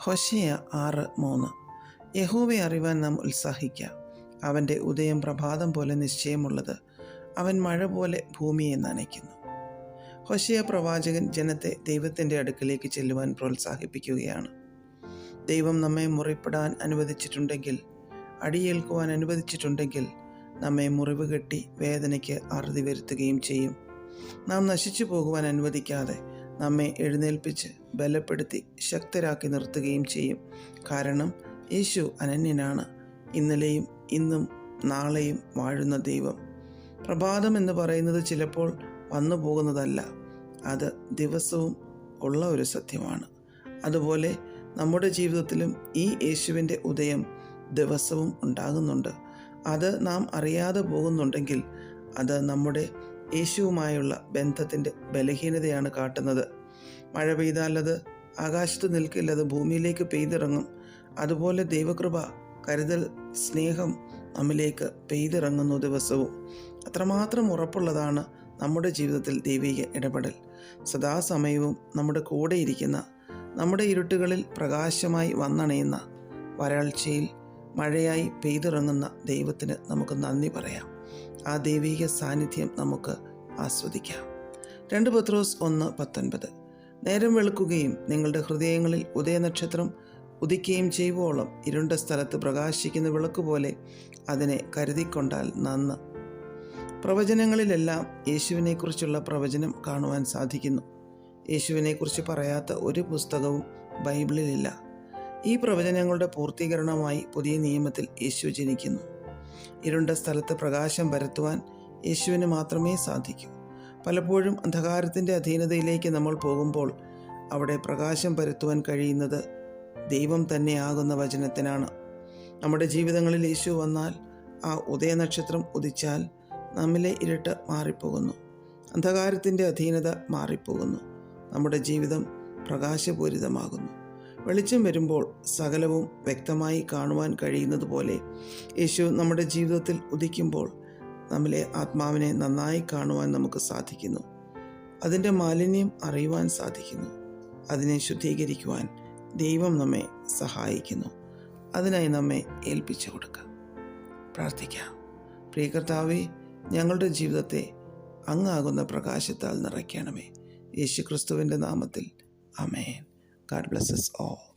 ഹൊശിയ ആറ് മൂന്ന് യഹൂവെ അറിവാൻ നാം ഉത്സാഹിക്കുക അവന്റെ ഉദയം പ്രഭാതം പോലെ നിശ്ചയമുള്ളത് അവൻ മഴ പോലെ ഭൂമിയെ നനയ്ക്കുന്നു. ഹൊശിയ പ്രവാചകൻ ജനത്തെ ദൈവത്തിന്റെ അടുക്കലേക്ക് ചെല്ലുവാൻ പ്രോത്സാഹിപ്പിക്കുകയാണ്. ദൈവം നമ്മെ മുറിപ്പെടാൻ അനുവദിച്ചിട്ടുണ്ടെങ്കിൽ അടിയേൽക്കുവാൻ അനുവദിച്ചിട്ടുണ്ടെങ്കിൽ നമ്മെ മുറിവ് കെട്ടി വേദനയ്ക്ക് അറുതി വരുത്തുകയും ചെയ്യും. നാം നശിച്ചു പോകുവാൻ അനുവദിക്കാതെ നമ്മെ എഴുന്നേൽപ്പിച്ച് ബലപ്പെടുത്തി ശക്തരാക്കി നിർത്തുകയും ചെയ്യും. കാരണം യേശു അനന്യനാണ്. ഇന്നലെയും ഇന്നും നാളെയും വാഴുന്ന ദൈവം. പ്രഭാതം എന്ന് പറയുന്നത് ചിലപ്പോൾ വന്നു പോകുന്നതല്ല. അത് ദിവസവും ഉള്ള ഒരു സത്യമാണ്. അതുപോലെ നമ്മുടെ ജീവിതത്തിലും ഈ യേശുവിന്റെ ഉദയം ദിവസവും ഉണ്ടാകുന്നുണ്ട്. അത് നാം അറിയാതെ പോകുന്നുണ്ടെങ്കിൽ അത് നമ്മുടെ യേശുവുമായുള്ള ബന്ധത്തിന്റെ ബലഹീനതയാണ് കാട്ടുന്നത്. മഴ പെയ്താലത് ആകാശത്ത് നിൽക്കില്ലത് ഭൂമിയിലേക്ക് പെയ്തിറങ്ങും. അതുപോലെ ദൈവകൃപ കരുതൽ സ്നേഹം നമ്മിലേക്ക് പെയ്തിറങ്ങുന്നു ദിവസവും. അത്രമാത്രം ഉറപ്പുള്ളതാണ് നമ്മുടെ ജീവിതത്തിൽ ദൈവിക ഇടപെടൽ. സദാസമയവും നമ്മുടെ കൂടെയിരിക്കുന്ന നമ്മുടെ ഇരുട്ടുകളിൽ പ്രകാശമായി വന്നണയുന്ന വരൾച്ചയിൽ മഴയായി പെയ്തിറങ്ങുന്ന ദൈവത്തിന് നമുക്ക് നന്ദി പറയാം. ആ ദൈവിക സാന്നിധ്യം നമുക്ക് ആസ്വദിക്കാം. രണ്ട് പത്രോസ് ഒന്ന് പത്തൊൻപത്. നേരം വെളുക്കുകയും നിങ്ങളുടെ ഹൃദയങ്ങളിൽ ഉദയനക്ഷത്രം ഉദിക്കുകയും ചെയ്യുവോളം ഇരുണ്ട സ്ഥലത്ത് പ്രകാശിക്കുന്ന വിളക്ക് പോലെ അതിനെ കരുതിക്കൊണ്ടാൽ നന്ന്. പ്രവചനങ്ങളിലെല്ലാം യേശുവിനെക്കുറിച്ചുള്ള പ്രവചനം കാണുവാൻ സാധിക്കുന്നു. യേശുവിനെക്കുറിച്ച് പറയാത്ത ഒരു പുസ്തകവും ബൈബിളിലില്ല. ഈ പ്രവചനങ്ങളുടെ പൂർത്തീകരണമായി പുതിയ നിയമത്തിൽ യേശു ജനിക്കുന്നു. ഇരുണ്ട സ്ഥലത്ത് പ്രകാശം പരത്തുവാൻ യേശുവിന് മാത്രമേ സാധിക്കൂ. പലപ്പോഴും അന്ധകാരത്തിന്റെ അധീനതയിലേക്ക് നമ്മൾ പോകുമ്പോൾ അവിടെ പ്രകാശം പരത്തുവാൻ കഴിയുന്നത് ദൈവം തന്നെയാകുന്ന വചനത്തിനാണ്. നമ്മുടെ ജീവിതങ്ങളിൽ യേശു വന്നാൽ ആ ഉദയനക്ഷത്രം ഉദിച്ചാൽ നമ്മിലെ ഇരുട്ട് മാറിപ്പോകുന്നു. അന്ധകാരത്തിന്റെ അധീനത മാറിപ്പോകുന്നു. നമ്മുടെ ജീവിതം പ്രകാശപൂരിതമാകുന്നു. വെളിച്ചം വരുമ്പോൾ സകലവും വ്യക്തമായി കാണുവാൻ കഴിയുന്നത് പോലെ യേശു നമ്മുടെ ജീവിതത്തിൽ ഉദിക്കുമ്പോൾ നമ്മിലെ ആത്മാവിനെ നന്നായി കാണുവാൻ നമുക്ക് സാധിക്കുന്നു. അതിന്റെ മാലിന്യം അറിയുവാൻ സാധിക്കുന്നു. അതിനെ ശുദ്ധീകരിക്കുവാൻ ദൈവം നമ്മെ സഹായിക്കുന്നു. അതിനായി നമ്മെ ഏൽപ്പിച്ചു കൊടുക്കുക. പ്രാർത്ഥിക്കാം. പ്രിയകർത്താവെ ഞങ്ങളുടെ ജീവിതത്തെ അങ്ങാകുന്ന പ്രകാശത്താൽ നിറയ്ക്കണമേ. യേശു ക്രിസ്തുവിന്റെ നാമത്തിൽ അമേൻ ഗാഡ് ബ്ലസ്സസ് ഓൾ